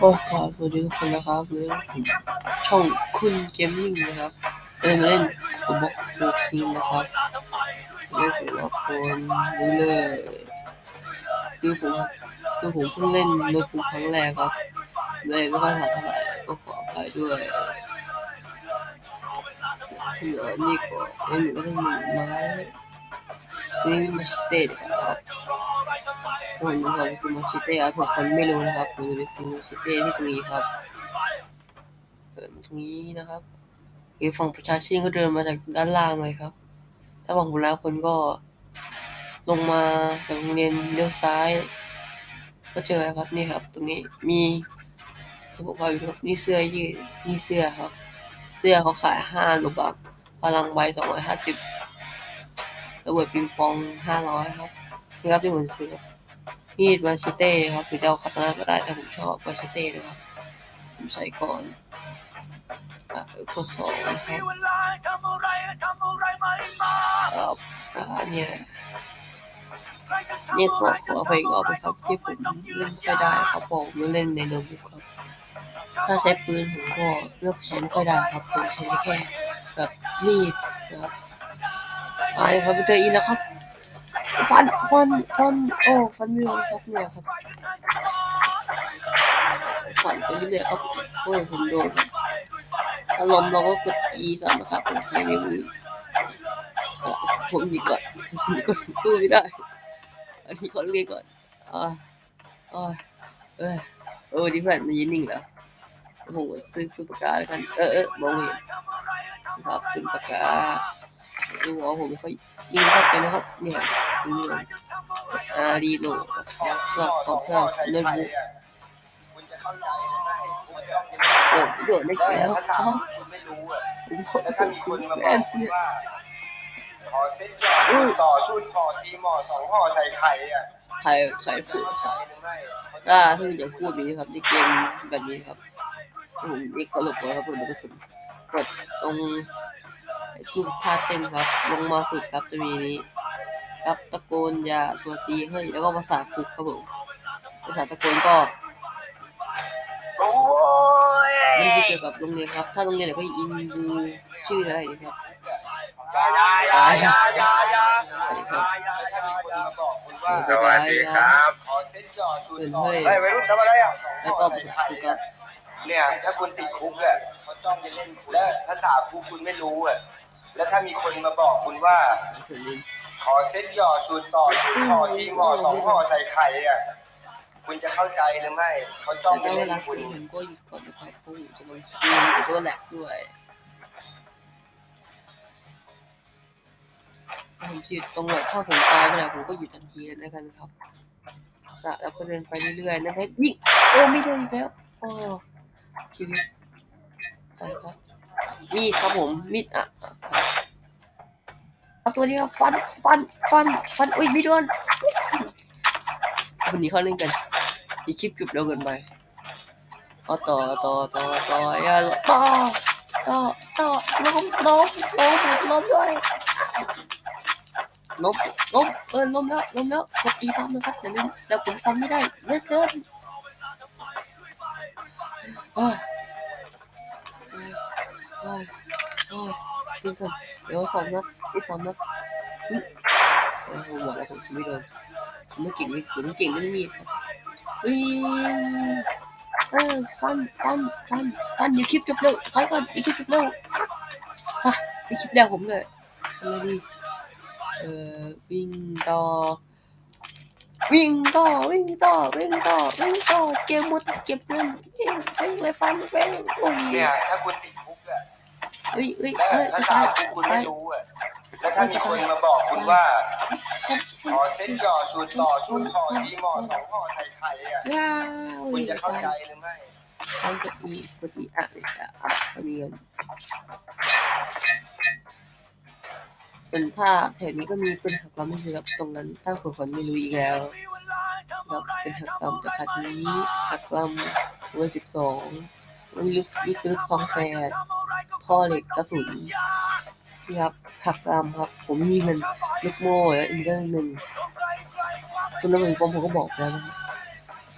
ก็ขอสวัสดีทุกคนนะครับเรื่องผมช่องคุณเกมมิ่งนะครับเล่นมาเล่นตัวบ็อกโฟทีนนะครับเล่นถึงละคนรู้เลยคือผมคือผมเพิ่งเล่นโน้ตบุ๊กครั้งแรกครับเลยไม่ค่อยถนัดเท่าไหร่ก็ขออภัยด้วยเหลือนี่ก็เอ็มก็ต้องหนึ่งไม้ซื้อมาชิเต้ดีกว่าครับ ผมจะไปซื้อมาชิเต้ครับผื่อคนไม่รู้นะครับผมจะไปซื้อมาชิเต้ที่ตรงนี้ครับเดินตรงนี้นะครับคือฝั่งประชาชื่นก็เดินมาจากด้านล่างเลยครับ ถ้าฝั่งคนแล้วคนก็ลงมาจากโรงเรียนเลี้ยวซ้าย ก็เจอครับนี่ครับ ตรงนี้มีผมพาไปดูครับนี่เสื้อยืดนี่เสื้อครับ เสื้อเขาขายห้าโลบักพลังใบสองร้อยห้าสิบระเบิดปิงปองห้าร้อยครับนี่ครับที่ผมซื้อ มีดมาชิเต้ครับหรือจะเอาคาตานาก็ได้แต่ผมชอบมาชิเต้นะครับ ผมใส่ก่อนอะข้อสองนะครับอ่าอ่าเนี่ยเนี่ยขอขอไปอีกรอบนะครับ ที่ผมเล่นไม่ค่อยได้ครับผมเล่นในโน้ตบุ๊กครับถ้าใช้ปืนผมก็เลือกใช้ไม่ค่อยได้ครับผมใช้แค่แบบมีดนะครับอ่าเนี่ยครับเจออีกแล้วครับ ฟันฟันฟันโอ้ฟันไม่โดนครับเนี่ยครับฟันไปเรื่อยๆครับโอ้ยผมโดนถ้าล้มเราก็กด E สามนะครับแต่ใครไม่รู้เอผมดีก่อนผมดีก่อนสู้ไม่ได้อันนี้ขอเรียนก่อนอ่าอ่าเออเออดีเพื่อนมันยืนนิ่งแล้วผมก็ซื้อปืนปากกาแล้วกันเออเออมองเห็นะครับปืนปากกา ดูว่าผมไม่ค่อยยิงเข้าไปนะครับ เนี่ยดูเงินอารีโหลนะครับสำหรับของสำหรับโน้ตบุ๊กโอ้โดดได้แล้วครับไม่รู้อะโอ้โหแล้วถ้ามีคนมาบแม่อกนเนี่ยขอเซ็ตยอดต่อชุดห่อซีหมอสองห่อใส่ไข่อะใครใครพูดใส่รับหรือไม่ถ้าถ้าคุณอยากพูดแบบนี้ครับในเกมแบบนี้ครับผมนี่ก็หลบเลยครับผมกระสุนกดตรง รูปท่าเต้นครับ ลงมาสุดครับจะมีนี้ ครับตะโกนอย่าสวัสดีเฮ้ยแล้วก็ภาษาคุกครับผมภาษาตะโกนก็โอ้ยไม่ใช่เกี่ยวกับโรงเรียนครับ ถ้าโรงเรียนไหนก็อินดูชื่ออะไรดีครับยายายายายาสวัสดีครับถ้ามีคนมาบอกคุณว่าสวัสดีครับขอเซ็ตยอดชุดส่วนต่อเฮ้ยเฮ้ยวัยรุ่นทำอะไรอะสองแล้วห่ก็อภาใส่ษาไข่คุกครับเนี่ยถ้าคุณติดคุกอะเขาต้องจะเล่นคุณและภาษาคุกคุณไม่รู้อะ แล้วถ้ามีคนมาบอกคุณว่า ขอเซ็ตหยอสูตรต่อชุดห่อซีหมอสองห่อใส่ไข่อะ คุณจะเข้าใจหรือไม่ เขาจ้องแต่ถ้าเวเล่นลาคุคุณยผมก็หยุดก่อนนะครับเพราะผมจะลงสตรีมแต่ก็แหลกด้วยผมหยุดตรงแบบถ้าผมตายไปแล้วผมก็หยุดทันทีเลยแล้วกันครับแล้วก็เดินไปเรื่อยๆนะครับนี่โอ้ไม่โดนอีกแล้วโอ้ชีวิตอะไรครับ มีดครับผมมีดอะเอาตัวนี้ครับฟันฟันฟันฟันอุ้ยไม่โดนวันนี้เขาเล่นกันอีกคลิปจบเร็วเกินไปเอาต่อต่อต่อต่ออย่าต่อต่อต่อล้มล้มล้มล้มด้วยล้มล้มเออล้มแล้วล้มแล้วกดอีซ้ำนะครับแต่เล่นแต่ผมซ้ำไม่ได้เลือกเกิน อ้ยดึงก่อนเดี๋ยวสองนัดอีกสองนัดอุ๊ยโอ้โหหมดแล้วผมไม่โดนผมไม่เก่งเลยผมไม่เก่งเรื่องมีดครับวิ่งเออฟันฟันฟันฟันอย่าคิดจบเร็วถอยก่อนอย่าคิดจบเร็วอะอะอย่าคิดแล้วผมเลยทำไงดีเอ่อวิ่งต่อวิ่งต่อวิ่งต่อวิ่งต่อวิ่งต่อเกมหมดเก็บเงินวิ่งวิ่งเลยฟันวิ่งโอ้ยเนี่ยถ้าคุณติดคุกอะ เอ้ยเอ้ยและเอ้ยภาจะษาตายคุกคุณตาไม่ย รู้อะแล้วถ้ามีคนมาบอกคุณว่าขอเซ็ตหยอดสูตรต่อชุดห่อซีหมอสองห่อใส่ไข่อะย่าคุอุ้ณยจะเข้าตายใจหรือไม่ทำกดอีกดอีอะอะอะทำเงินเป็นผ้าแถบนี้ก็มีเป็นหักกรรมไม่ซื้อครับตรงนั้นถ้าคนคนไม่รู้อีกแล้วครับเป็นหักกรรมแต่คัดนี้หักกรรมเวอร์สิบสองมันลึกนี่คือลึกซองแฟร์ ท่อเหล็กกระสุนนะครับหักกรรมครับ ผมมีเงินลูกโม่แล้วอีกเรื่องหนึ่งส่วนระเบิดปอมผมก็บอกแล้วนะครับ